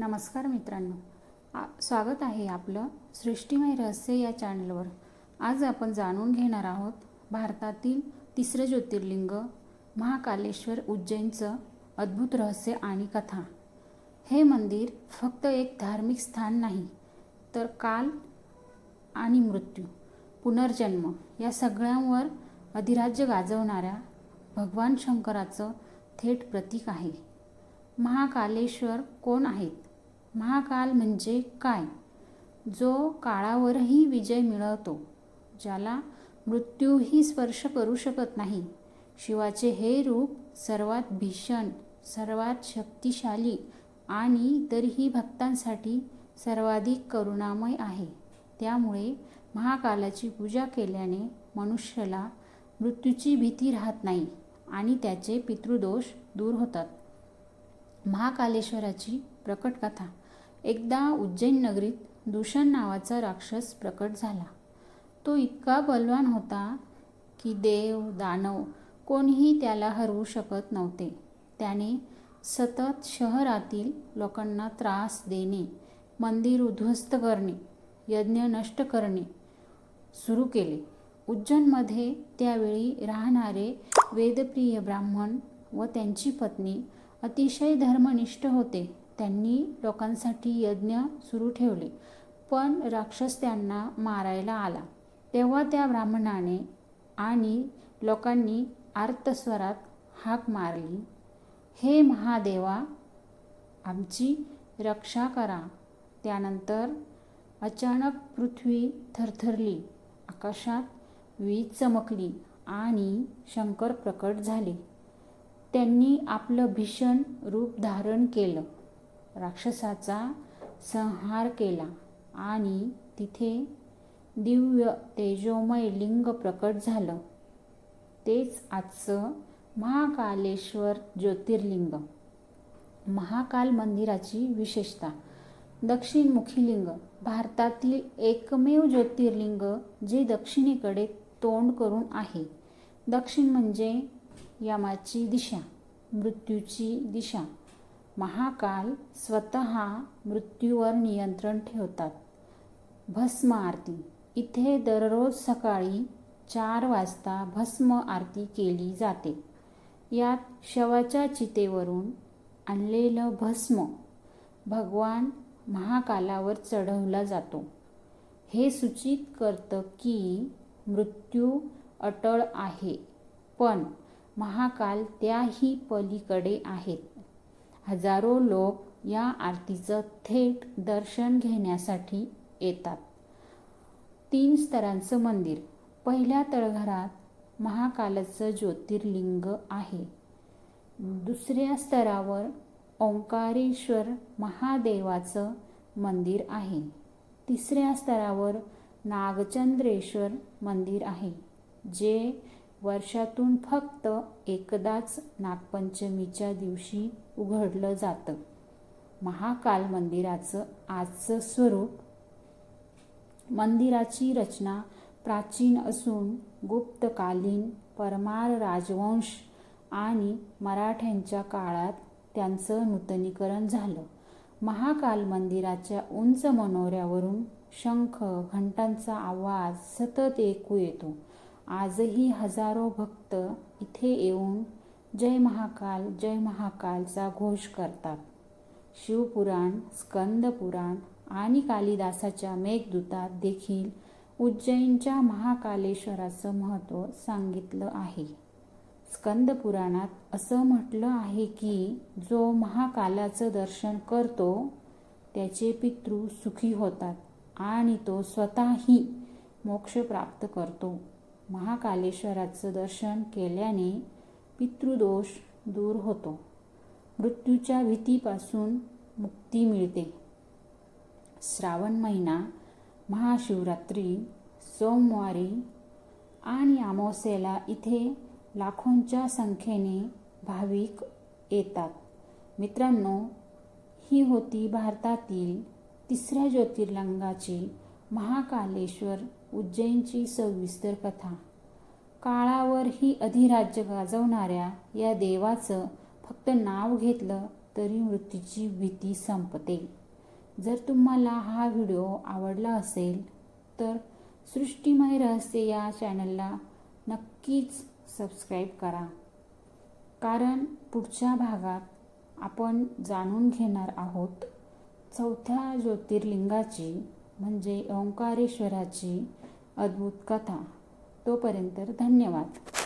नमस्कार मित्रांनो. आ स्वागत आहे आपलं सृष्टीमय रहस्य या चॅनलवर. आज आपण जाणून घेणार आहोत भारतातील तिसरं ज्योतिर्लिंग महाकालेश्वर उज्जैनचं अद्भुत रहस्य आणि कथा. हे मंदिर फक्त एक धार्मिक स्थान नाही तर काल आणि मृत्यू पुनर्जन्म या सगळ्यांवर अधिराज्य गाजवणाऱ्या भगवान शंकराचं थेट प्रतीक आहे. महाकालेश्वर कोण आहेत? महाकाल म्हणजे काय? जो काळावरही विजय मिळवतो ज्याला मृत्यूही स्पर्श करू शकत नाही. शिवाचे हे रूप सर्वात भीषण सर्वात शक्तिशाली आणि तरीही भक्तांसाठी सर्वाधिक करुणामय आहे. त्यामुळे महाकालाची पूजा केल्याने मनुष्याला मृत्यूची भीती राहत नाही आणि त्याचे पितृदोष दूर होतात. महाकालेश्वराची प्रकट कथा. एकदा उज्जैन नगरीत दूषण नावाचा राक्षस प्रकट झाला. तो इतका बलवान होता की देव दानव कोणीही त्याला हरवू शकत नव्हते. त्याने सतत शहरातील लोकांना त्रास देणे मंदिर उद्ध्वस्त करणे यज्ञ नष्ट करणे सुरू केले. उज्जैनमध्ये त्यावेळी राहणारे वेदप्रिय ब्राह्मण व त्यांची पत्नी अतिशय धर्मनिष्ठ होते. त्यांनी लोकांसाठी यज्ञ सुरू ठेवले. पण राक्षस त्यांना मारायला आला. तेव्हा त्या ब्राह्मणाने आणि लोकांनी आर्तस्वरात हाक मारली हे महादेवा आमची रक्षा करा. त्यानंतर अचानक पृथ्वी थरथरली आकाशात वीज चमकली आणि शंकर प्रकट झाले. त्यांनी आपलं भीषण रूप धारण केलं. राक्षसाचा संहार केला आणि तिथे दिव्य तेजोमय लिंग प्रकट झालं. तेच आजचं महाकालेश्वर ज्योतिर्लिंग. महाकाल मंदिराची विशेषता. दक्षिणमुखी लिंग. भारतातील एकमेव ज्योतिर्लिंग जे दक्षिणेकडे तोंड करून आहे. दक्षिण म्हणजे यमाची दिशा मृत्यूची दिशा. महाकाल स्वतः मृत्यूवर नियंत्रण ठेवतात. भस्म आरती. इथे दररोज सकाळी चार वाजता भस्म आरती केली जाते. यात शवाच्या चितेवरून आणलेलं भस्म भगवान महाकालावर चढवला जातो. हे सूचित करतं की मृत्यू अटळ आहे पण महाकाल त्याही पलीकडे आहेत. हजारो लोक या आरतीचं थेट दर्शन घेण्यासाठी येतात. तीन स्तरांचं मंदिर. पहिल्या तळघरात महाकालाचं ज्योतिर्लिंग आहे. दुसऱ्या स्तरावर ओंकारेश्वर महादेवाचं मंदिर आहे. तिसऱ्या स्तरावर नागचंद्रेश्वर मंदिर आहे जे वर्षातून फक्त एकदाच नागपंचमीच्या दिवशी उघडलं जातं. महाकाल मंदिराचं आजचं स्वरूप. मंदिराची रचना प्राचीन असून गुप्तकालीन परमार राजवंश आणि मराठ्यांच्या काळात त्यांचं नूतनीकरण झालं. महाकाल मंदिराच्या उंच मनोऱ्यावरून शंख घंटांचा आवाज सतत ऐकू येतो. आजही हजारो भक्त इथे येऊन जय महाकाल जय महाकालचा घोष करतात. शिवपुराण स्कंदपुराण आणि कालिदासाच्या मेघदूतात देखील उज्जैनच्या महाकालेश्वराचं महत्त्व सांगितलं आहे. स्कंदपुराणात असं म्हटलं आहे की जो महाकालाचं दर्शन करतो त्याचे पितृ सुखी होतात आणि तो स्वतःही मोक्ष प्राप्त करतो. महाकालेश्वराचं दर्शन केल्याने पितृदोष दूर होतो. मृत्यूच्या भीतीपासून मुक्ती मिळते. श्रावण महिना महाशिवरात्री सोमवारी आणि अमावस्येला इथे लाखोंच्या संख्येने भाविक येतात. मित्रांनो ही होती भारतातील तिसऱ्या ज्योतिर्लिंगाची महाकालेश्वर उज्जैनची सविस्तर कथा. काळावर ही अधिराज्य गाजवणाऱ्या या देवाचं फक्त नाव घेतलं तरी मृत्यूची भीती संपते. जर तुम्हाला हा व्हिडिओ आवडला असेल तर सृष्टीमय रहस्य या चॅनलला नक्कीच सबस्क्राईब करा. कारण पुढच्या भागात आपण जाणून घेणार आहोत चौथ्या ज्योतिर्लिंगाची म्हणजे ओंकारेश्वराची अद्भुत कथा. तोपर्यंत धन्यवाद.